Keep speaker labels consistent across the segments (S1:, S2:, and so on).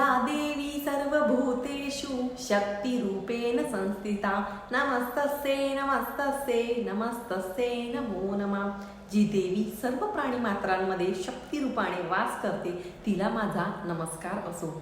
S1: या देवी सर्वभूतेषु शक्तिरूपेण संस्थिता। नमस्तस्ये नमस्तस्ये नमस्तस्ये नमो नमा। जी देवी सर्व प्राणी मात्रांमध्ये शक्तिरूपाने वास करते तिला माझा नमस्कार असो.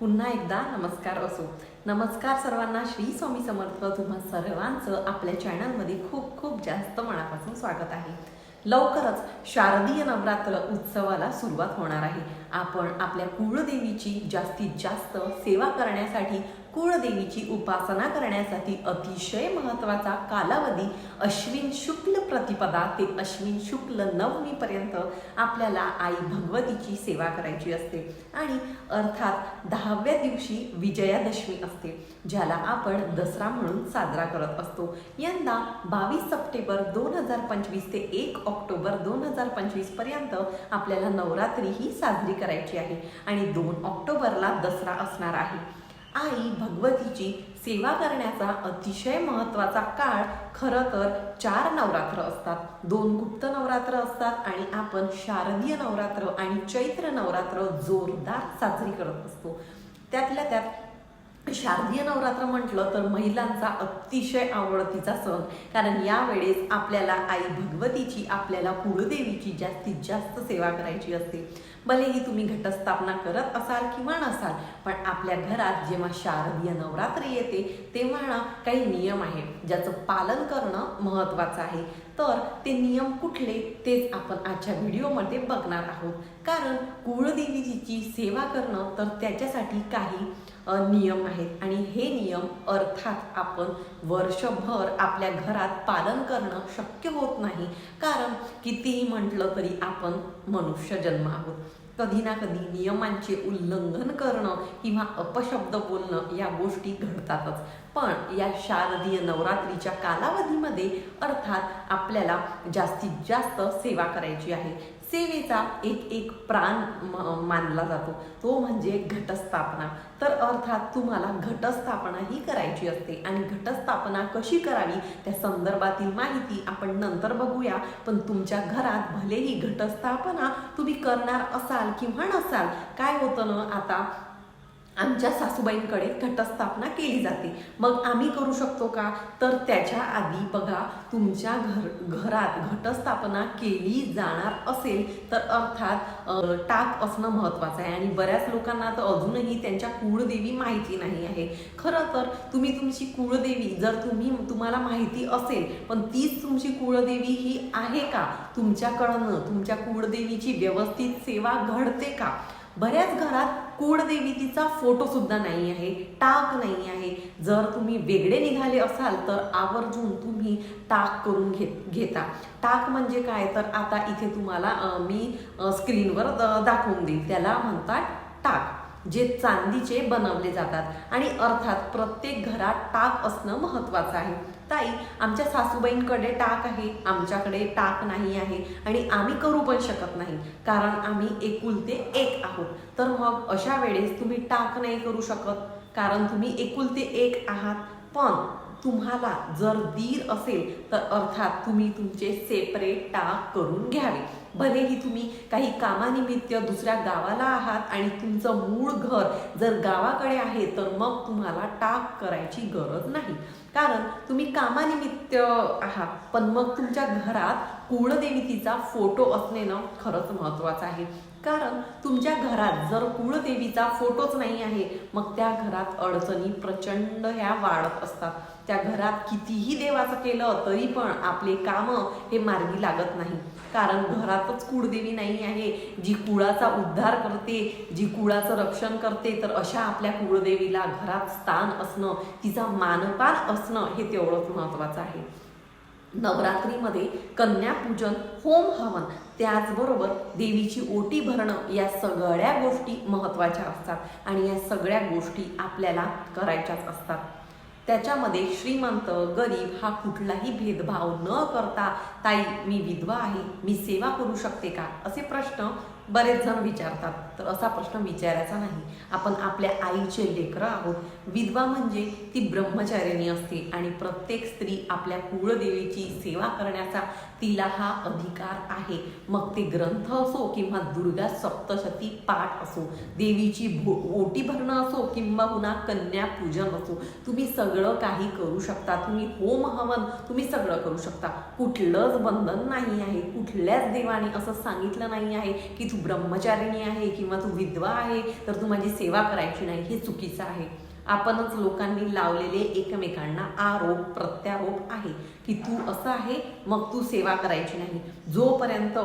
S1: पुन्हा एकदा नमस्कार असो. नमस्कार सर्वांना श्री स्वामी समर्थ. तुम्हा सर्वांचं आपल्या चॅनलमध्ये खूप खूप जास्त मनापासून स्वागत आहे. लवकरच शारदीय नवरात्र उत्सवाला सुरुवात होणार आहे. आपण आपल्या कुळदेवीची जास्तीत जास्त सेवा करण्यासाठी कुळदेवीची उपासना करण्यासाठी अतिशय महत्त्वाचा कालावधी अश्विन शुक्ल प्रतिपदा ते अश्विन शुक्ल नवमीपर्यंत आपल्याला आई भगवतीची सेवा करायची असते. आणि अर्थात दहाव्या दिवशी विजयादशमी असते ज्याला आपण दसरा म्हणून साजरा करत असतो. यंदा बावीस सप्टेंबर दोन हजार पंचवीस ते एक ऑक्टोबर दोन हजार पंचवीसपर्यंत आपल्याला नवरात्री ही साजरी करायची आहे आणि दोन ऑक्टोबरला दसरा असणार आहे. आई भगवतीची सेवा करण्याचा अतिशय महत्त्वाचा काळ खरं तर चार नवरात्र असतात. दोन गुप्त नवरात्र असतात आणि आपण शारदीय नवरात्र आणि चैत्र नवरात्र जोरदार साजरी करत असतो. त्यातल्या त्यात शारदीय नवरात्र म्हटलं तर महिलांचा अतिशय आवडतीचा सण. कारण यावेळेस आपल्याला आई भगवतीची आपल्याला कुळदेवीची जास्तीत जास्त सेवा करायची असते. भलेही तुम्ही घटस्थापना करत असाल किंवा नसाल पण आपल्या घरात जेव्हा शारदीय नवरात्री येते तेव्हा ना काही नियम आहे ज्याचं पालन करणं महत्त्वाचं आहे. तर ते नियम कुठले तेच आपण आजच्या व्हिडिओमध्ये बघणार आहोत. कारण कुळदेवीची सेवा करणं तर त्याच्यासाठी काही नियम आहेत. आणि हे नियम अर्थात आपण वर्षभर आपल्या घरात पालन करणं शक्य होत नाही. कारण कितीही म्हटलं तरी आपण मनुष्य जन्म आहोत कधी ना कधी नियमांचे उल्लंघन करणं किंवा अपशब्द बोलणं या गोष्टी घडतातच. पण या शारदीय नवरात्रीच्या कालावधीमध्ये अर्थात आपल्याला जास्तीत जास्त सेवा करायची आहे. सेवेचा एक एक प्राण मानला जातो. तो म्हणजे घटस्थापना. तर अर्थात तुम्हाला घटस्थापना ही करायची असते आणि घटस्थापना कशी करावी त्या संदर्भातील माहिती आपण नंतर बघूया. पण तुमच्या घरात भलेही घटस्थापना तुम्ही करणार असाल किंवा नसाल काय होतं ना आता? आमच्या सासूबाईंकडे घटस्थापना केली जाते. मग आम्ही करू शकतो का? तर त्याच्या आधी बघा तुमच्या घर घरात घटस्थापना केली जाणार असेल तर अर्थात टाक असणं महत्त्वाचं आहे. आणि बऱ्याच लोकांना तर अजूनही त्यांच्या कुळदेवी माहिती नाही आहे. खरं तर तुम्ही तुमची कुळदेवी जर तुम्ही तुम्हाला माहिती असेल पण तीच तुमची कुळदेवी ही आहे का? तुमच्याकडनं तुमच्या कुळदेवीची व्यवस्थित सेवा घडते का? बऱ्याच घरात कुळदेवीतीचा फोटो सुद्धा नाही आहे टाक नाही आहे. जर तुम्ही वेगळे निघाले असाल तर आवर्जून तुम्ही टाक करून घेत घेता. टाक म्हणजे काय? तर आता इथे तुम्हाला मी स्क्रीनवर द- दाखवून देईल. त्याला म्हणतात टाक जे चांदीचे बनवले जातात. आणि अर्थात प्रत्येक घरात टाक असणं महत्त्वाचं आहे. ताई आमच्या सासूबाईंकडे टाक आहे आमच्याकडे टाक नाही आहे आणि आम्ही करू पण शकत नाही. कारण आम्ही एकुलते एक आहोत. तर मग अशा वेळेस तुम्ही टाक नाही करू शकत. कारण तुम्ही एकुलते एक आहात. पण तुम्हाला जर दीर असेल तर अर्थात तुम्ही तुमचे सेपरेट टाक करून घ्यावे. भलेही तुम्ही काही कामानिमित्त दुसऱ्या गावाला आहात आणि तुमचं मूळ घर जर गावाकडे आहे तर मग तुम्हाला टाक करायची गरज नाही. कारण तुम्ही कामानिमित्त आहात पण मग तुमच्या घरात कुळदेवीतीचा फोटो असणे ना खरंच महत्त्वाचं आहे. कारण तुमच्या घरात जर कुळदेवीचा फोटोच नाही आहे मग त्या घरात अडचणी प्रचंड ह्या वाढत असतात. त्या घरात कितीही देवाचं केलं तरी पण आपले कामं हे मार्गी लागत नाही. कारण घरातच कुळदेवी नाही आहे. जी कुळाचा उद्धार करते जी कुळाचं रक्षण करते तर अशा आपल्या कुळदेवीला घरात स्थान असणं तिचा मानपान असणं हे तेवढंच महत्त्वाचं आहे. नवरात्रीमध्ये कन्यापूजन होम हवन त्याचबरोबर देवीची ओटी भरणं या सगळ्या गोष्टी महत्त्वाच्या असतात. आणि या सगळ्या गोष्टी आपल्याला करायच्याच असतात. त्याच्यामध्ये श्रीमंत गरीब हा कुठलाही भेदभाव न करता ताई मी विधवा आहे मी सेवा करू शकते का? असे प्रश्न बरेच जण विचारतात. तर असा प्रश्न विचारायचा नाही. आपण आपल्या आईचे लेकरं आहोत. विधवा म्हणजे ती ब्रह्मचारिणी असते आणि प्रत्येक स्त्री आपल्या कुळदेवीची सेवा करण्याचा तिला हा अधिकार आहे. मग ते ग्रंथ असो किंवा दुर्गा सप्तशती पाठ असो देवीची भो ओटी भरणं असो किंवा पुन्हा कन्या पूजन असो तुम्ही सगळं काही करू शकता. तुम्ही होम हवन तुम्ही सगळं करू शकता. कुठलंच बंधन नाही आहे. कुठल्याच देवाने असं सांगितलं नाही आहे की तू ब्रह्मचारिणी आहे किंवा तू विधवा आहे तर तू माझी सेवा करायची नाही हे चुकीचं आहे. आपणच लोकांनी लावलेले एकमेकांना आरोप प्रत्यारोप आहे की तू असं आहे मग तू सेवा करायची नाही. जोपर्यंत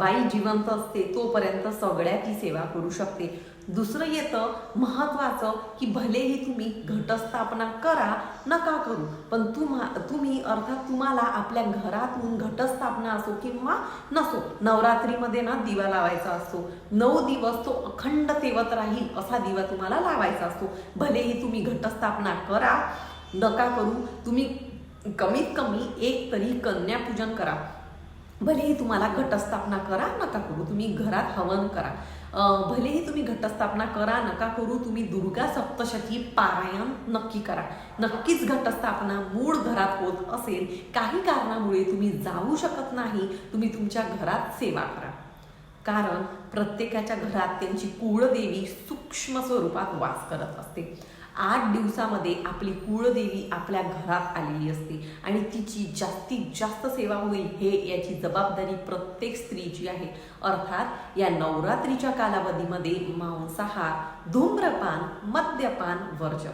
S1: बाई जिवंत असते तोपर्यंत सगळ्याची सेवा करू शकते. दुसरं येतं महत्वाचं की भलेही तुम्ही घटस्थापना करा नका करू. पण तुम्हा तुम्ही अर्थात तुम्हाला आपल्या घरातून घटस्थापना असो किंवा नसो नवरात्रीमध्ये ना दिवा लावायचा असतो नऊ दिवस तो अखंड तेवत राहील असा दिवा तुम्हाला लावायचा असतो. भलेही तुम्ही घटस्थापना करा नका करू तुम्ही कमीत कमी एक तरी कन्यापूजन करा. भलेही तुम्हाला घटस्थापना करा नका करू तुम्ही घरात हवन करा. भलेही तुम्ही घटस्थापना करा नका करू तुम्ही दुर्गा सप्तशती पारायण नक्की करा. नक्कीच घटस्थापना मूळ घरात होत असेल काही कारणामुळे तुम्ही जाऊ शकत नाही तुम्ही तुमच्या घरात सेवा करा. कारण प्रत्येकाच्या घरात त्यांची कुळदेवी सूक्ष्म स्वरूपात वास करत असते. आठ दिवसामध्ये आपली कुळदेवी आपल्या घरात आलेली असते. आणि तिची जास्तीत जास्त सेवा होईल हे याची जबाबदारी प्रत्येक स्त्रीची आहे. अर्थात या नवरात्रीच्या कालावधीमध्ये मांसाहार धूम्रपान मद्यपान वर्ज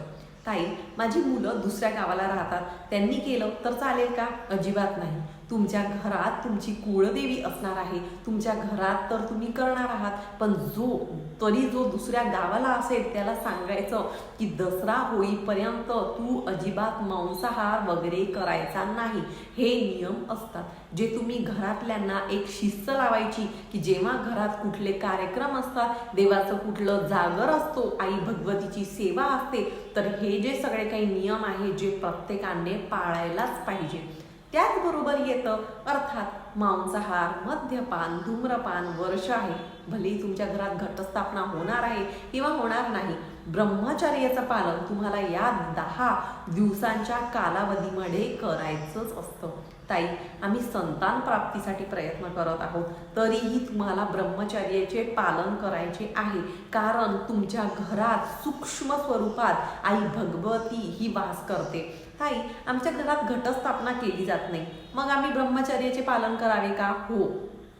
S1: ताई माझी मुलं दुसऱ्या गावाला राहतात. त्यांनी केलं तर चालेल का? अजिबात नाही. तुमच्या घरात तुमची कुळदेवी असणार आहे. तुमच्या घरात तर तुम्ही करणार आहात. पण जो तरी जो दुसऱ्या गावाला असेल त्याला सांगायचं की दसरा होईपर्यंत तू अजिबात मांसाहार वगैरे करायचा नाही. हे नियम असतात. जे तुम्ही घरातल्यांना एक शिस्त लावायची की जेव्हा घरात कुठले कार्यक्रम असतात देवाचं कुठलं जागर असतो आई भगवतीची सेवा असते तर हे जे सगळे काही नियम आहे जे प्रत्येकाने पाळायलाच पाहिजे. त्याचबरोबर येतं अर्थात मांसाहार मद्यपान धूम्रपान वर्ष आहे. भलेही तुमच्या घरात घटस्थापना होणार आहे किंवा होणार नाही ब्रह्मचर्याचं पालन तुम्हाला या दहा दिवसांच्या कालावधीमध्ये करायचंच असतं. ताई आम्ही संतान प्राप्तीसाठी प्रयत्न करत आहोत. तरीही तुम्हाला ब्रह्मचर्याचे पालन करायचे आहे. कारण तुमच्या घरात सूक्ष्म स्वरूपात आई भगवती ही वास करते. ताई आमच्या घरात घटस्थापना केली जात नाही. मग आम्ही ब्रह्मचर्याचे पालन करावे का? हो.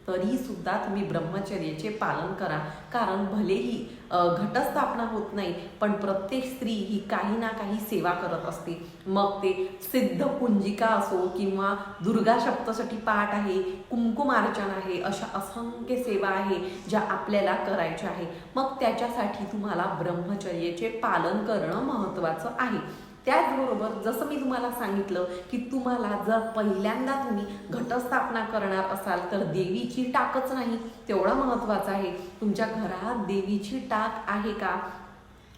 S1: तरी सुद्धा तुम्ही ब्रह्मचर्याचे पालन करा. कारण भलेही घटस्थापना होत नाही पण प्रत्येक स्त्री ही काही ना काही सेवा करत असते. मग ते सिद्ध कुंजिका असो किंवा दुर्गा सप्तसाठी पाठ आहे कुंकुमार्चन आहे अशा असंख्य सेवा आहे ज्या आपल्याला करायच्या आहे. मग त्याच्यासाठी तुम्हाला ब्रह्मचर्याचे पालन करणं महत्त्वाचं आहे. त्याचबरोबर जसं मी तुम्हाला सांगितलं की तुम्हाला जर पहिल्यांदा तुम्ही घटस्थापना करणार असाल तर देवीची टाकच नाही. तेवढं महत्त्वाचं आहे. तुमच्या घरात देवीची टाक आहे का?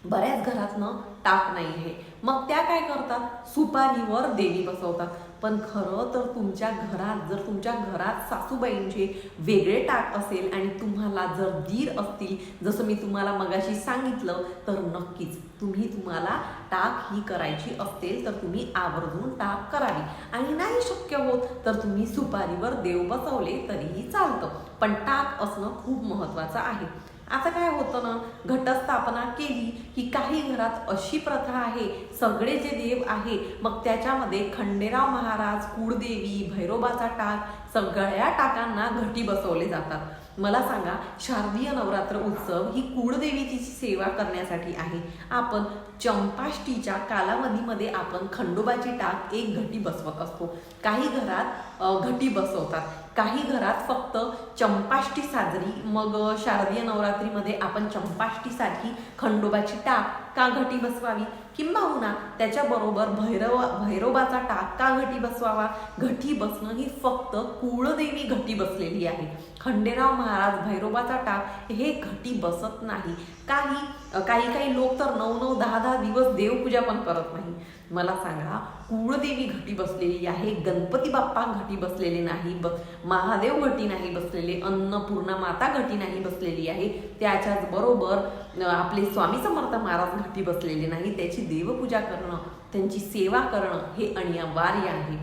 S1: बऱ्याच घरातनं टाक नाही आहे. मग त्या काय करतात? सुपारीवर देवी बसवतात. पण खरं तर तुमच्या घरात जर तुमच्या घरात सासूबाईंचे वेगळे टाक असेल आणि तुम्हाला जर दीर असतील जसं मी तुम्हाला मगाशी सांगितलं तर नक्कीच तुम्ही तुम्हाला टाक ही करायची असेल तर तुम्ही आवर्जून टाक करावी. आणि नाही शक्य होत तर तुम्ही सुपारीवर देव बसवले तरीही चालतं. पण टाक असणं खूप महत्त्वाचं आहे. आता काय होतं ना घटस्थापना केली की काही घरात अशी प्रथा आहे सगळे जे देव आहे मग त्याच्यामध्ये खंडेराव महाराज कुळदेवी भैरोबाचा टाक सगळ्या टाकांना घटी बसवले जातात. मला सांगा शारदीय नवरात्र उत्सव ही कुळदेवीची सेवा करण्यासाठी आहे. आपण चंपाष्टीच्या कालावधीमध्ये आपण खंडोबाची टाक एक घटी बसवत असतो. काही घरात घटी बसवतात. काही घरात फक्त चंपाष्टी साजरी मग शारदीय नवरात्रीमध्ये आपण चंपाष्टीसाठी खंडोबाची टाक का घटी बसवावी? किंबहुना त्याच्याबरोबर भैरव भैरोबाचा टाक का घटी बसवावा. घटी बसणं ही फक्त कुळदेवी घटी बसलेली आहे. खंडेराव महाराज भैरोबाचा टाक हे घटी बसत नाही. काही काही काही लोक तर नऊ नऊ दहा दहा दिवस देवपूजा पण करत नाही. मला सांगा कुळदेवी घटी बसलेली आहे गणपती बाप्पा घटी बसलेले नाही बस महादेव घटी नाही बसलेले अन्नपूर्णा माता घटी नाही बसलेली आहे. त्याच्याच बरोबर आपले स्वामी समर्थ महाराज घटी बसलेले नाही. त्याची देवपूजा करणं त्यांची सेवा करणं हे अनिवार्य आहे.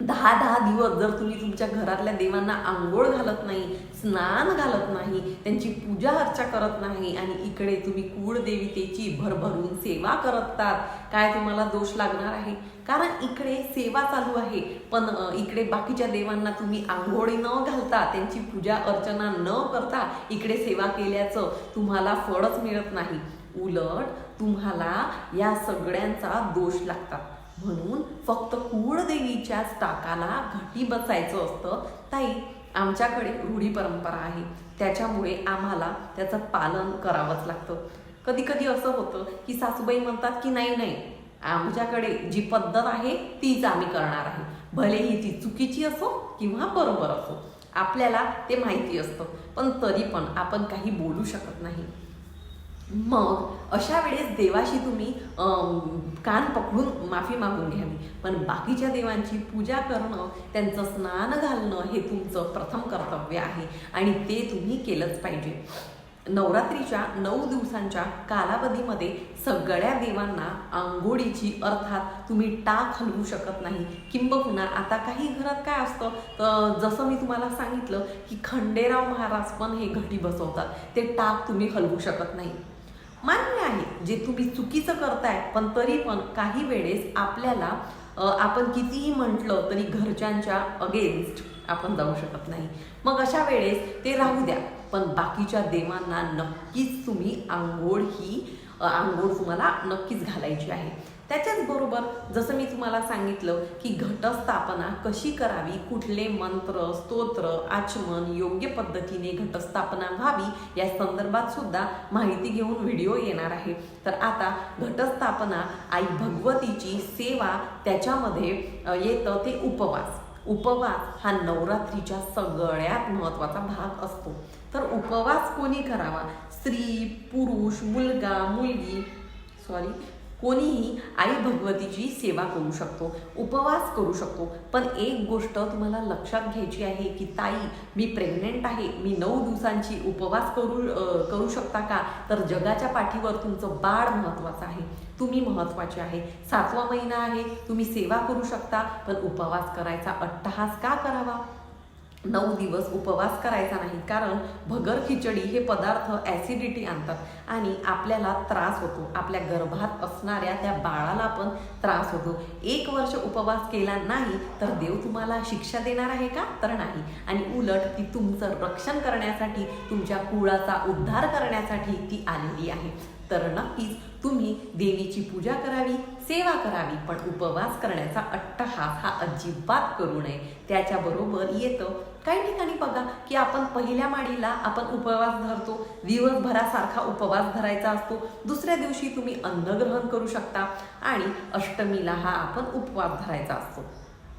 S1: दहा दहा दिवस जर तुम्ही तुमच्या घरातल्या देवांना आंघोळ घालत नाही स्नान घालत नाही त्यांची पूजा अर्चा करत नाही आणि इकडे तुम्ही कुळदेवतेची भरभरून सेवा करतात काय तुम्हाला दोष लागणार आहे? कारण इकडे सेवा चालू आहे पण इकडे बाकीच्या देवांना तुम्ही आंघोळी न घालता त्यांची पूजा अर्चना न करता इकडे सेवा केल्याचं तुम्हाला फळच मिळत नाही. उलट तुम्हाला या सगळ्यांचा दोष लागतात. म्हणून फक्त कुळदेवीच्याच टाकाला घटी बसायचं असतं. ताई आमच्याकडे रूढी परंपरा आहे. त्याच्यामुळे आम्हाला त्याचं पालन करावंच लागतं. कधी कधी असं होतं की सासूबाई म्हणतात की नाही नाही आमच्याकडे जी पद्धत आहे तीच आम्ही करणार आहे. भलेही ती चुकीची असो किंवा बरोबर असो आपल्याला ते माहिती असतं. पण तरी पण आपण काही बोलू शकत नाही. मग अशा वेळेस देवाशी तुम्ही कान पकडून माफी मागून घ्यावी. पण बाकीच्या देवांची पूजा करणं त्यांचं स्नान घालणं हे तुमचं प्रथम कर्तव्य आहे. आणि ते तुम्ही केलंच पाहिजे. नवरात्रीच्या नऊ दिवसांच्या कालावधीमध्ये सगळ्या देवांना आंघोळीची अर्थात तुम्ही टाक हलवू शकत नाही. किंबहुना आता काही घरात काय असतं? तर जसं मी तुम्हाला सांगितलं की खंडेराव महाराज पण हे घटी बसवतात. ते टाक तुम्ही हलवू शकत नाही. मान्य आहे. जे तुम्ही चुकीचं करताय पण तरी पण काही वेळेस आपल्याला आपण कितीही म्हटलं तरी घरच्यांच्या अगेन्स्ट आपण जाऊ शकत नाही. मग अशा वेळेस ते राहू द्या. पण बाकीच्या देवांना नक्कीच तुम्ही आंघोळ ही आंघोळ तुम्हाला नक्कीच घालायची आहे. त्याच्याच बरोबर जसं मी तुम्हाला सांगितलं की घटस्थापना कशी करावी कुठले मंत्र स्तोत्र आचमन योग्य पद्धतीने घटस्थापना व्हावी या संदर्भात सुद्धा माहिती घेऊन व्हिडिओ येणार आहे. तर आता घटस्थापना आई भगवतीची सेवा त्याच्यामध्ये येतं ते उपवास. उपवास हा नवरात्रीच्या सगळ्यात महत्त्वाचा भाग असतो. तर उपवास कोणी करावा? स्त्री पुरुष मुलगा मुलगी सॉरी कोणीही आई भगवतीची सेवा करू शकतो उपवास करू शकतो. पण एक गोष्ट तुम्हाला लक्षात घ्यायची आहे की ताई मी प्रेग्नेंट आहे मी नऊ दिवसांची उपवास करू करू शकता का? तर जगाच्या पाठीवर तुमचं बाळ महत्त्वाचं आहे. तुम्ही महत्त्वाचे आहे. सातवा महिना आहे तुम्ही सेवा करू शकता पण उपवास करायचा अट्टहास का करावा? नऊ दिवस उपवास करायचा नाही कारण भगर खिचडी हे पदार्थ ॲसिडिटी आणतात आणि आपल्याला त्रास होतो. आपल्या गर्भात असणाऱ्या त्या बाळाला पण त्रास होतो. एक वर्ष उपवास केला नाही तर देव तुम्हाला शिक्षा देणार आहे का? तर नाही. आणि उलट ती तुमचं रक्षण करण्यासाठी तुमच्या कुळाचा उद्धार करण्यासाठी ती आलेली आहे. तर नक्कीच तुम्ही देवीची पूजा करावी सेवा करावी पण उपवास करण्याचा अट्टहास हा अजिबात करू नये. त्याच्याबरोबर येतं काही ठिकाणी बघा की आपण पहिल्या माडीला आपण उपवास धरतो. दिवसभरासारखा उपवास धरायचा असतो. दुसऱ्या दिवशी तुम्ही अन्नग्रहण करू शकता आणि अष्टमीला हा आपण उपवास धरायचा असतो.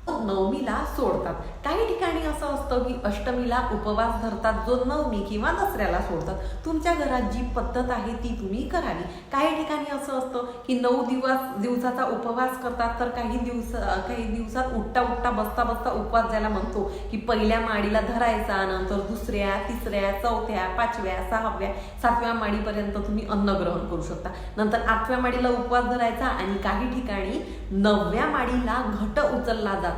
S1: नवमीला सोडतात. काही ठिकाणी असं असतं की अष्टमीला उपवास धरतात जो नवमी किंवा दसऱ्याला सोडतात. तुमच्या घरात जी पद्धत आहे ती तुम्ही करावी. काही ठिकाणी असं असतं की नऊ दिवस दिवसाचा उपवास करतात तर काही दिवस काही दिवसात उठता उठता बसता बसता उपवास ज्याला म्हणतो की पहिल्या माडीला धरायचा नंतर दुसऱ्या तिसऱ्या चौथ्या पाचव्या सहाव्या सातव्या माडीपर्यंत तुम्ही अन्न ग्रहण करू शकता. नंतर आठव्या माडीला उपवास धरायचा आणि काही ठिकाणी नवव्या माडीला घट उचलला जातो.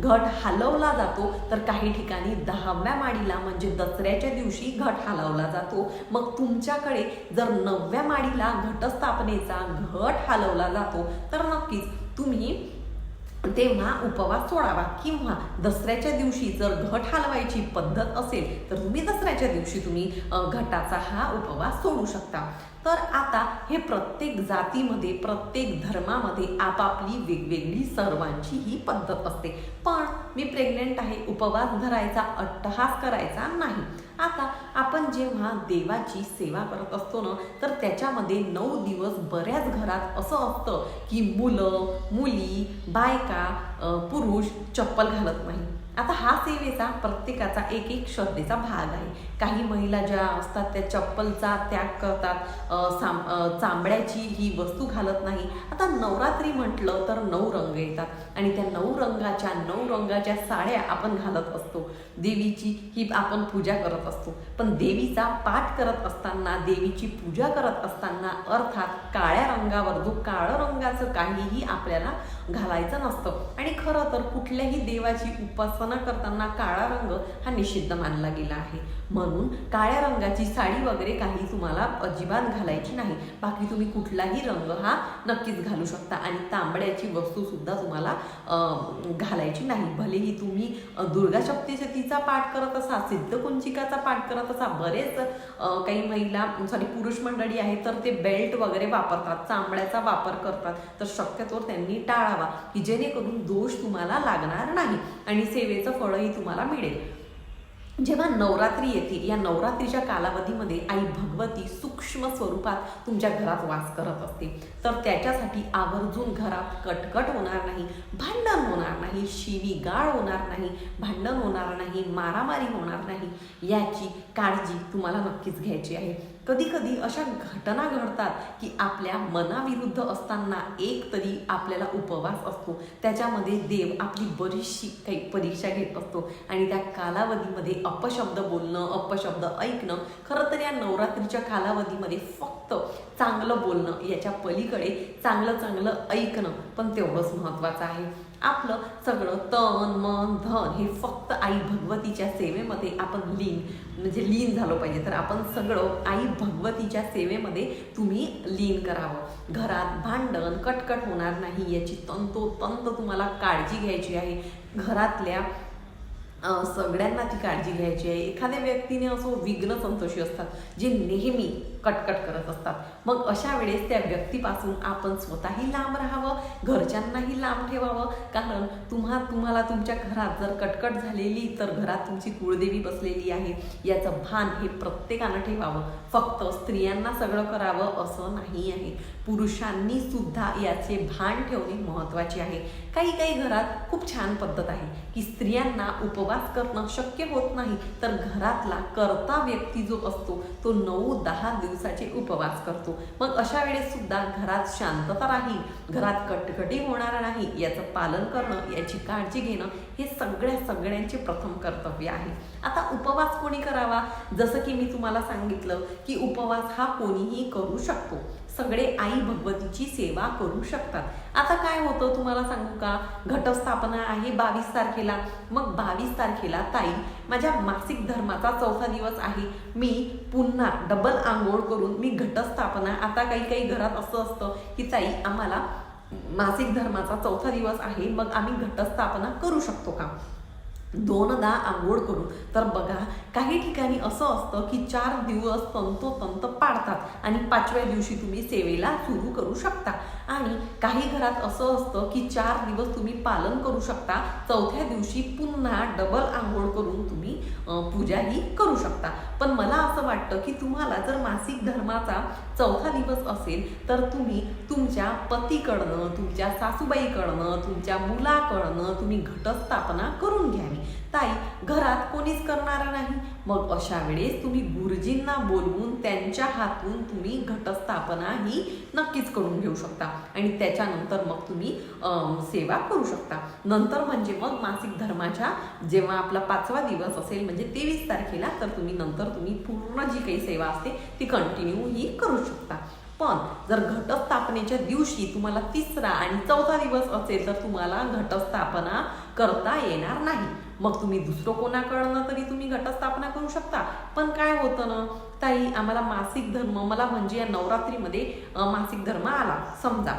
S1: घट हलवला जातो तर काही ठिकाणी दहाव्या माडीला म्हणजे दसऱ्याच्या दिवशी घट हलवला जातो. मग तुमच्याकडे जर नवव्या माडीला घटस्थापनेचा घट हलवला जातो तर नक्कीच तुम्ही तेव्हा उपवास सोडावा किंवा दसऱ्याच्या दिवशी जर घट हलवायची पद्धत असेल तर तुम्ही दसऱ्याच्या दिवशी तुम्ही घटाचा हा उपवास सोडू शकता. तर आता हे प्रत्येक जातीमध्ये प्रत्येक धर्मामध्ये आपापली वेगवेगळी सर्वांची ही पद्धत असते. पण मी प्रेग्नेंट आहे उपवास धरायचा अट्टहास करायचा नाही. आता आपण जेव्हा देवाची सेवा करत असतो ना तर त्याच्यामध्ये नऊ दिवस बऱ्याच घरात असं असतं की मुलं मुली बायका पुरुष चप्पल घालत नाही आता हा सेवेचा प्रत्येकाचा एक एक श्रद्धेचा भाग आहे. काही महिला ज्या असतात त्या चप्पलचा त्याग करतात साम चांबड्याची ही वस्तू घालत नाही. आता नवरात्री म्हटलं तर नऊ रंग येतात आणि त्या नऊ रंगाच्या नऊ रंगाच्या साड्या आपण घालत असतो. देवीची ही आपण पूजा करत असतो. पण देवीचा पाठ करत असताना देवीची पूजा करत असताना अर्थात काळ्या रंगावर जो काळं रंगाचं काहीही आपल्याला घालायचं नसतं. आणि खरं तर कुठल्याही देवाची उपासना करताना काळा रंग हा निषिद्ध मानला गेला आहे. म्हणून काळ्या रंगाची साडी वगैरे काही तुम्हाला अजिबात घालायची नाही. बाकी तुम्ही कुठलाही रंग हा नक्कीच घालू शकता आणि तांबड्याची वस्तू सुद्धा तुम्हाला घालायची नाही. भलेही तुम्ही दुर्गा सप्तशतीचा पाठ करत असा सिद्धकुंचिकाचा पाठ करत असा बरेच काही महिला सॉरी पुरुष मंडळी आहेत तर ते बेल्ट वगैरे वापरतात चांबड्याचा वापर करतात. तर शक्यतोवर त्यांनी टाळावा की जेणेकरून दोष तुम्हाला लागणार नाही. आणि सेवेचं फळही तुम्हाला मिळेल. जेव्हा नवरात्री येतील या नवरात्रीच्या कालावधीमध्ये आई भगवती सूक्ष्म स्वरूपात तुमच्या घरात वास करत असते. तर त्याच्यासाठी आवर्जून घरात कटकट होणार नाही भांडण होणार नाही शिवी गाळ होणार नाही भांडण होणार नाही मारामारी होणार नाही याची काळजी तुम्हाला नक्कीच घ्यायची आहे. कधी कधी अशा घटना घडतात की आपल्या मनाविरुद्ध असताना एक तरी आपल्याला उपवास असतो. त्याच्यामध्ये देव आपली बरीचशी काही परीक्षा घेत असतो. आणि त्या कालावधीमध्ये अपशब्द बोलणं अपशब्द ऐकणं खरं तर या नवरात्रीच्या कालावधीमध्ये फक्त चांगलं बोलणं याच्या पलीकडे चांगलं चांगलं ऐकणं पण तेवढंच महत्त्वाचं आहे. आपलं सगळं तन मन धन हे फक्त आई भगवतीच्या सेवेमध्ये आपण लीन म्हणजे लीन झालो पाहिजे. तर आपण सगळं आई भगवतीच्या सेवेमध्ये तुम्ही लीन करावं. घरात भांडण कटकट होणार नाही याची तंतोतंत तुम्हाला काळजी घ्यायची आहे. घरातल्या सगळ्यांना ती काळजी घ्यायची आहे. एखाद्या व्यक्तीने असो विघ्न संतोषी असतात जे नेहमी कटकट करत असतात. मग अशा वेळेस त्या व्यक्तीपासून आपण स्वतःही लांब राहावं घरच्यांनाही लांब ठेवावं. कारण तुम्हा तुम्हाला तुमच्या घरात जर कटकट झालेली तर घरात तुमची कुळदेवी बसलेली आहे. याचं भान हे प्रत्येकानं ठेवावं. फक्त स्त्रियांना सगळं करावं असं नाही आहे. पुरुषांनी सुद्धा याचे भान ठेवणे महत्त्वाचे आहे. काही काही घरात खूप छान पद्धत आहे की स्त्रियांना उपवास करणं शक्य होत नाही तर घरातला कर्ता व्यक्ती जो असतो तो नऊ दहा दिवसाचे उपवास करतो. मग अशा वेळेस सुद्धा घरात शांतता राहील घरात कटकटी होणार नाही याचं पालन करणं याची काळजी घेणं हे सगळ्या सगळ्यांचे प्रथम कर्तव्य आहे. आता उपवास कोणी करावा? जसं की मी तुम्हाला सांगितलं की उपवास हा कोणीही करू शकतो. सगळे आई भगवतीची सेवा करू शकतात. आता काय होतं तुम्हाला सांगू का? घटस्थापना आहे बावीस तारखेला. मग बावीस तारखेला ताई माझ्या मासिक धर्माचा चौथा दिवस आहे. मी पुन्हा डबल आंघोळ करून मी घटस्थापना. आता काही काही घरात असं असतं की ताई आम्हाला मासिक धर्माचा चौथा दिवस आहे. मग आम्ही घटस्थापना करू शकतो का? दोनदा आंघोळ करून. तर बघा काही ठिकाणी असं असतं की चार दिवस तंतोतंत पाडतात आणि पाचव्या दिवशी तुम्ही सेवेला सुरू करू शकता. आणि काही घरात असं असतं की चार दिवस तुम्ही पालन करू शकता. चौथ्या दिवशी पुन्हा डबल आंघोळ करून तुम्ही पूजाही करू शकता. पण मला असं वाटतं की तुम्हाला जर मासिक धर्माचा चौथा दिवस असेल तर तुम्ही तुमच्या पतीकडनं तुमच्या सासूबाईकडनं तुमच्या मुलाकडनं तुम्ही घटस्थापना करून घ्यावी. ताई घरात कोणीच करणार नाही. मग अशा वेळेस तुम्ही गुरुजींना बोलवून त्यांच्या हातून तुम्ही घटस्थापना ही नक्कीच करून घेऊ शकता. आणि त्याच्यानंतर मग तुम्ही सेवा करू शकता. नंतर म्हणजे मग मासिक धर्माच्या जेव्हा आपला पाचवा दिवस असेल म्हणजे तेवीस तारखेला तर तुम्ही नंतर तुम्ही पूर्ण जी काही सेवा असते ती कंटिन्यू ही करू शकता. पण जर घटस्थापनेच्या दिवशी तुम्हाला तिसरा आणि चौथा दिवस असेल तर तुम्हाला घटस्थापना करता येणार नाही. मग तुम्ही दुसरं कोणाकडनं तरी तुम्ही घटस्थापना करू शकता. पण काय होतं ना ताई आम्हाला मासिक धर्म मला म्हणजे या नवरात्रीमध्ये मासिक धर्म आला. समजा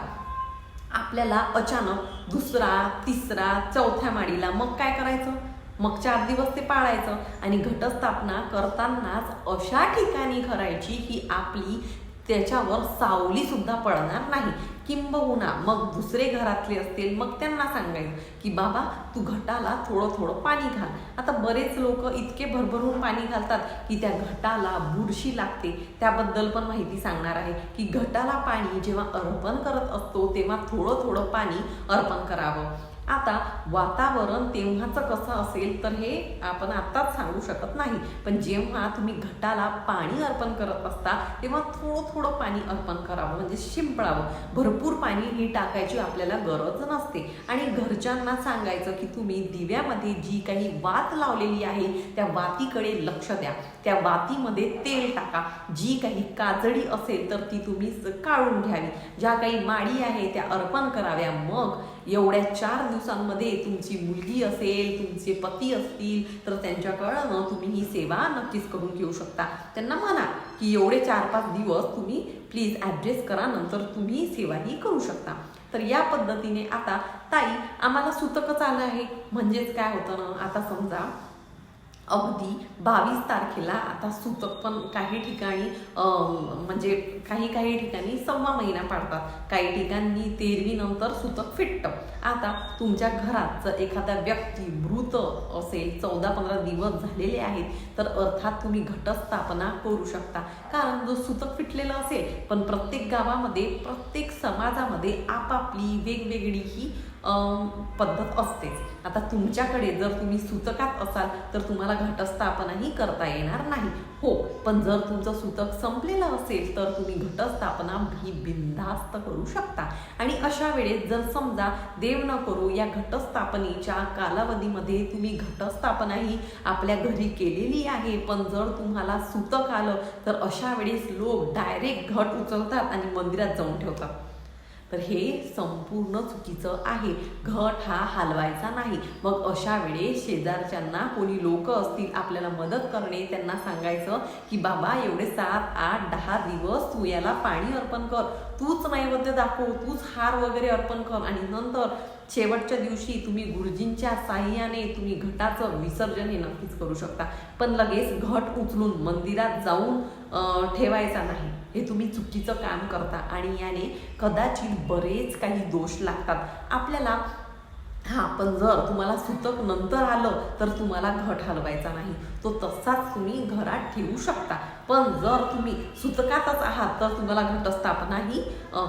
S1: आपल्याला अचानक दुसरा तिसरा चौथ्या माडीला मग काय करायचं? मग चार दिवस ते पाळायचं. आणि घटस्थापना करतानाच अशा ठिकाणी करायची की आपली त्याच्यावर सावली सुद्धा पडणार नाही. किंबहुना मग दुसरे घरातले असतील मग त्यांना सांगायचं की बाबा तू घटाला थोडं थोडं पाणी घाल. आता बरेच लोक इतके भरभरून पाणी घालतात की त्या घटाला बुरशी लागते. त्याबद्दल पण माहिती सांगणार आहे की घटाला पाणी जेव्हा अर्पण करत असतो तेव्हा थोडं थोडं पाणी अर्पण करावं. आता वातावरण तेव्हाचं कसं असेल तर हे आपण आत्ताच सांगू शकत नाही. पण जेव्हा तुम्ही घटाला पाणी अर्पण करत असता तेव्हा थोडं थोडं पाणी अर्पण करावं म्हणजे शिंपडावं भरपूर पाणी ही टाकायची आपल्याला गरज नसते. आणि घरच्यांना सांगायचं की तुम्ही दिव्यामध्ये जी काही वात लावलेली आहे त्या वातीकडे लक्ष द्या. त्या वातीमध्ये तेल टाका. जी काही काजळी असेल तर ती तुम्ही काढून घ्यावी. ज्या काही माडी आहे त्या अर्पण कराव्या. मग एवढ्या चार दिवसांमध्ये तुमची मुलगी असेल तुमचे पती असतील तर त्यांच्याकडनं तुम्ही ही सेवा नक्कीच करून घेऊ शकता. त्यांना म्हणा की एवढे चार पाच दिवस तुम्ही प्लीज ॲड्रेस करा नंतर तुम्ही सेवाही करू शकता. तर या पद्धतीने आता ताई आम्हाला सुतकच आलं आहे. म्हणजेच काय होतं ना आता समजा अगदी बावीस तारखेला आता सुतक पण काही ठिकाणी म्हणजे काही काही ठिकाणी सव्वा महिना पाडतात. काही ठिकाणी तेरवी नंतर सुतक फिटतं. आता तुमच्या घरात जर एखादा व्यक्ती मृत असेल चौदा पंधरा दिवस झालेले आहेत तर अर्थात तुम्ही घटस्थापना करू शकता. कारण जो सुतक फिटलेलं असेल पण प्रत्येक गावामध्ये प्रत्येक समाजामध्ये आपापली वेगवेगळी ही पद्धत असतेच. आता तुमच्याकडे जर तुम्ही सुतकात असाल तर तुम्हाला घटस्थापनाही करता येणार नाही. हो पण जर तुमचं सूचक संपलेलं असेल तर तुम्ही घटस्थापना ही बिनधास्त करू शकता. आणि अशा वेळेस जर समजा देव न करू या घटस्थापनेच्या कालावधीमध्ये तुम्ही घटस्थापना ही आपल्या घरी केलेली आहे पण जर तुम्हाला सूतक आलं तर अशा वेळेस लोक डायरेक्ट घट उचलतात आणि मंदिरात जाऊन ठेवतात. तर हे संपूर्ण चुकीचं आहे. घट हा हलवायचा नाही. मग अशा वेळेस शेजारच्यांना कोणी लोक असतील आपल्याला मदत करणे त्यांना सांगायचं की बाबा एवढे सात आठ दहा दिवस तू याला पाणी अर्पण कर. तूच नैवेद्य दाखव तूच हार वगैरे अर्पण कर आणि नंतर शेवटच्या दिवशी तुम्ही गुरुजींच्या साह्याने तुम्ही घटाचं विसर्जन हे नक्कीच करू शकता. पण लगेच घट उचलून मंदिरात जाऊन ठेवायचा नाही. हे तुम्ही चुकीचं काम करता आणि याने कदाचित बरेच काही दोष लागतात. आपल्याला हां पण जर तुम्हाला सुतक नंतर आलं तर तुम्हाला घट हलवायचा नाही. तो तसाच तुम्ही घरात ठेवू शकता. पण जर तुम्ही सुतकातच आहात तर तुम्हाला घटस्थापनाही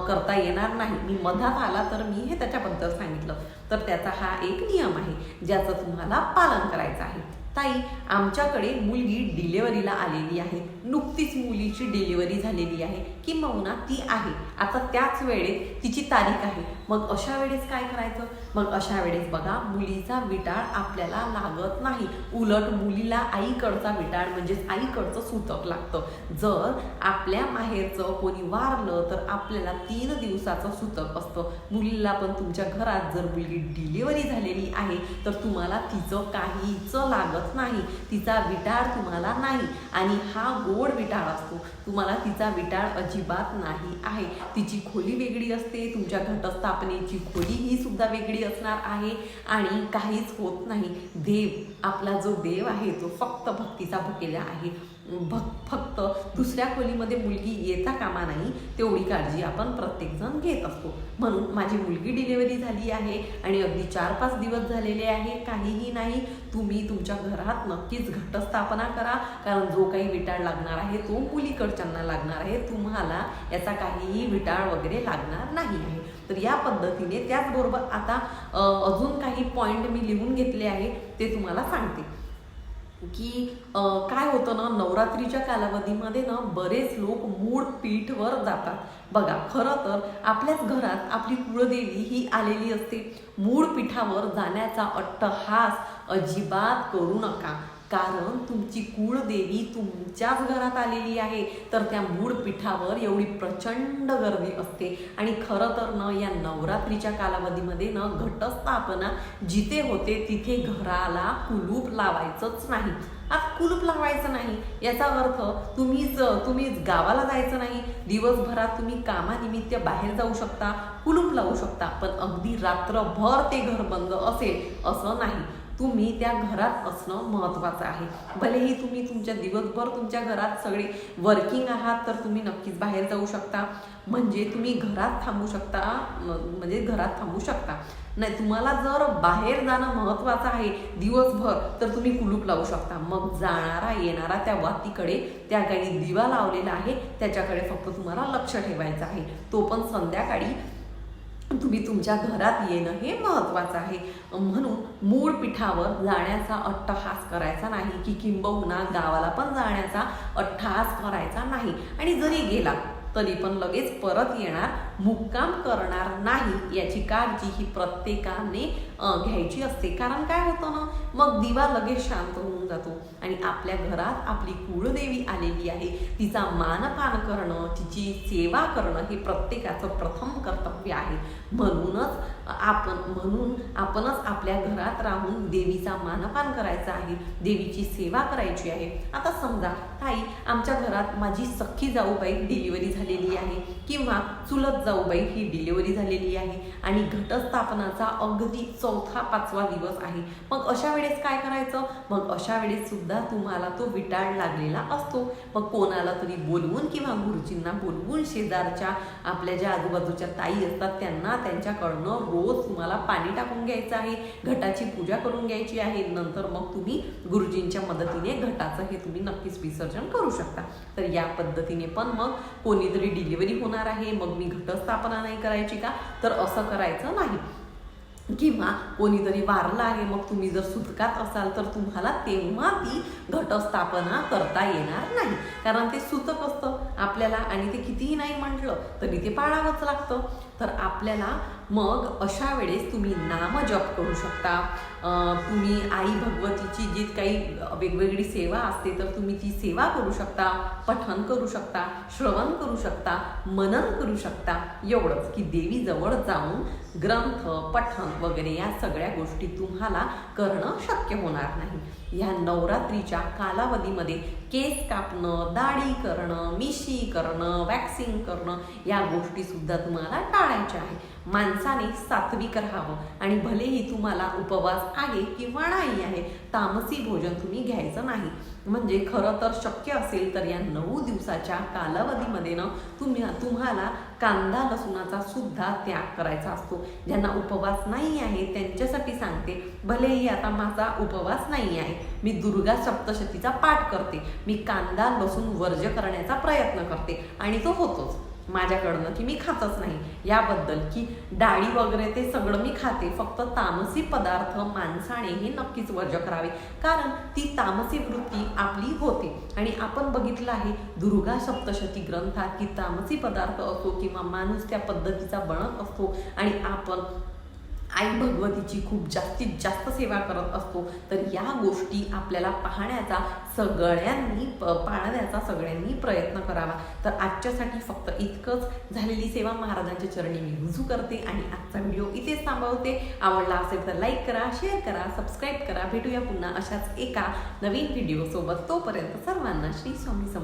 S1: करता येणार नाही. मी मधात आला तर मी हे त्याच्याबद्दल सांगितलं. तर त्याचा हा एक नियम आहे ज्याचं तुम्हाला पालन करायचं आहे. ताई आमच्याकडे मुलगी डिलेवरीला आलेली आहे. नुकतीच मुलीची डिलिव्हरी झालेली आहे. किंबहुना ती आहे. आता त्याच वेळेत तिची तारीख आहे. मग अशा वेळेस काय करायचं? मग अशा वेळेस बघा मुलीचा विटाळ आपल्याला लागत नाही. उलट मुलीला आईकडचा विटाळ म्हणजेच आईकडचं सूतक लागतं. जर आपल्या माहेरचं कोणी वारलं तर आपल्याला तीन दिवसाचं सूतक असतं. मुलीला पण तुमच्या घरात जर मुलगी डिलिव्हरी झालेली आहे तर तुम्हाला तिचं काहीच लागत नाही. तिचा विटाळ तुम्हाला नाही. आणि हा गोड विटाळ असतो. तुम्हाला तिचा विटाळ अजिबात नाही आहे. तिची खोली वेगळी असते. तुमच्या घटस्थापनेची खोली ही सुद्धा वेगळी असणार आहे. आणि काहीच होत नाही. देव आपला जो देव आहे तो फक्त भक्तीचा भुकेला आहे. भक फक्त दुसऱ्या खोलीमध्ये मुलगी येता कामा नाही तेवढी काळजी आपण प्रत्येकजण घेत असतो. म्हणून माझी मुलगी डिलिव्हरी झाली आहे आणि अगदी चार पाच दिवस झालेले आहे काहीही नाही. तुम्ही तुमच्या घरात नक्कीच घटस्थापना करा कारण जो काही विटाळ लागणार आहे तो मुलीकडच्यांना लागणार आहे. तुम्हाला याचा काहीही विटाळ वगैरे लागणार नाही आहे. तर या पद्धतीने त्याचबरोबर आता अजून काही पॉईंट मी लिहून घेतले आहे ते तुम्हाला सांगते. की काय होतं ना नवरात्रीच्या कालावधीमध्ये ना बरेच लोक मूळ पीठवर जातात. बघा खरं तर आपल्याच घरात आपली कुळदेवी ही आलेली असते. मूळ पीठावर जाण्याचा अट्टहास अजिबात करू नका. कारण तुमची कुळदेवी तुमच्याच घरात आलेली आहे. तर त्या मूळ पीठावर एवढी प्रचंड गर्दी असते. आणि खरं तर न या नवरात्रीच्या कालावधीमध्ये न घटस्थापना जिथे होते तिथे घराला कुलूप लावायचंच नाही. आज कुलूप लावायचं नाही. याचा अर्थ तुम्हीच तुम्हीच गावाला जायचं नाही. दिवसभरात तुम्ही कामानिमित्त बाहेर जाऊ शकता कुलूप लावू शकता. पण अगदी रात्रभर ते घर बंद असेल असं नाही. तुम्ही त्या घरात असणं महत्त्वाचं आहे. भलेही तुम्ही तुमच्या दिवसभर तुमच्या घरात सगळे वर्किंग आहात तर तुम्ही नक्कीच बाहेर जाऊ शकता. म्हणजे तुम्ही घरात थांबू शकता म्हणजे घरात थांबू शकता. नाही तुम्हाला जर बाहेर जाणं महत्त्वाचं आहे दिवसभर तर तुम्ही कुलूप लावू शकता. मग जाणारा येणारा त्या वातीकडे त्या काही दिवा लावलेला आहे त्याच्याकडे फक्त तुम्हाला लक्ष ठेवायचं आहे. तो पण संध्याकाळी तुम्ही तुमच्या घरात येणं हे महत्त्वाचं आहे. म्हणून मूळ पिठावर जाण्याचा अट्टहास करायचा नाही की किंबहुना गावाला पण जाण्याचा अट्टहास करायचा नाही. आणि जरी गेला तरी पण लगेच परत येणार मुक्काम करणार नाही याची काळजी ही प्रत्येकाने घ्यायची असते. कारण काय होतं ना मग दिवा लगेच शांत होऊन जातो आणि आपल्या घरात आपली कुळदेवी आलेली आहे. तिचा मानपान करणं तिची सेवा करणं हे प्रत्येकाचं प्रथम कर्तव्य आहे. म्हणूनच आपण म्हणून आपणच आपल्या घरात राहून देवीचा मानपान करायचा आहे देवीची सेवा करायची आहे. आता समजा ताई आमच्या घरात माझी सख्खी जाऊबाई डिलिव्हरी झालेली आहे किंवा चुलत जाऊ जाऊबाई ही डिलिव्हरी झालेली आहे आणि घटस्थापनाचा अगदी चौथा पाचवा दिवस आहे. मग अशा वेळेस काय करायचं? मग अशा वेळेस सुद्धा तुम्हाला तो विटाळ लागलेला असतो. मग कोणाला तरी बोलवून किंवा गुरुजींना बोलवून शेजारच्या आपल्या ज्या आजूबाजूच्या ताई असतात त्यांना त्यांच्याकडनं रोज तुम्हाला पाणी टाकून घ्यायचं आहे घटाची पूजा करून घ्यायची आहे. नंतर मग तुम्ही गुरुजींच्या मदतीने घटाचं हे तुम्ही नक्कीच विसर्जन करू शकता. तर या पद्धतीने पण मग कोणीतरी डिलिव्हरी होणार आहे. मग मी घट घटस्थापना नाही करायची का? तर असं करायचं नाही. किंवा कोणीतरी वारलं आहे मग तुम्ही जर सुतकात असाल तर तुम्हाला तेव्हा ती घटस्थापना करता येणार नाही. कारण ते सुतक असतं आपल्याला आणि ते कितीही नाही म्हटलं तरी ते पाळावंच लागतं. तर आपल्याला मग अशा वेळेस तुम्ही नामजप करू शकता. तुम्ही आई भगवतीची जी काही वेगवेगळी सेवा असते तर तुम्ही ती सेवा करू शकता पठन करू शकता श्रवण करू शकता मनन करू शकता. एवढंच की देवीजवळ जाऊन ग्रंथ पठन वगैरे या सगळ्या गोष्टी तुम्हाला करणं शक्य होणार नाही. ह्या नवरात्रीच्या कालावधीमध्ये केस कापणं दाढी करणं मिशी करणं वॅक्सिंग करणं या गोष्टी सुद्धा तुम्हाला टाळायच्या आहे माणसाने सात्विक राहावं आणि भलेही तुम्हाला उपवास आहे किंवा नाही आहे तामसी भोजन तुम्ही घ्यायचं नाही. म्हणजे खरं तर शक्य असेल तर या नऊ दिवसाच्या कालावधीमध्ये ना तुम्ही तुम्हाला कांदा लसूणाचा सुद्धा त्याग करायचा असतो. ज्यांना उपवास नाही आहे त्यांच्यासाठी सांगते भलेही आता माझा उपवास नाही आहे मी दुर्गा सप्तशतीचा पाठ करते मी कांदा लसूण वर्ज करण्याचा प्रयत्न करते आणि तो होतोच. माझ्याकडनं की मी खातच नाही याबद्दल की डाळी वगैरे ते सगळं मी खाते फक्त तामसी पदार्थ माणसाने हे नक्कीच वर्ज करावे. कारण ती तामसी वृत्ती आपली होते. आणि आपण बघितलं आहे दुर्गा सप्तशती ग्रंथात की तामसी पदार्थ असो किंवा माणूस त्या पद्धतीचा बनत असतो आणि आपण आई भगवतीची खूप जास्तीत जास्त सेवा करत असतो तर या गोष्टी आपल्याला पाहण्याचा सगळ्यांनी प- पाळण्याचा सगळ्यांनी प्रयत्न करावा. तर आजच्यासाठी फक्त इतकंच. झालेली सेवा महाराजांच्या चरणी मी रुजू करते आणि आजचा व्हिडिओ इथेच थांबवते. आवडला असेल तर लाईक करा शेअर करा सबस्क्राईब करा. भेटूया पुन्हा अशाच एका नवीन व्हिडिओसोबत तोपर्यंत सर्वांना श्री स्वामी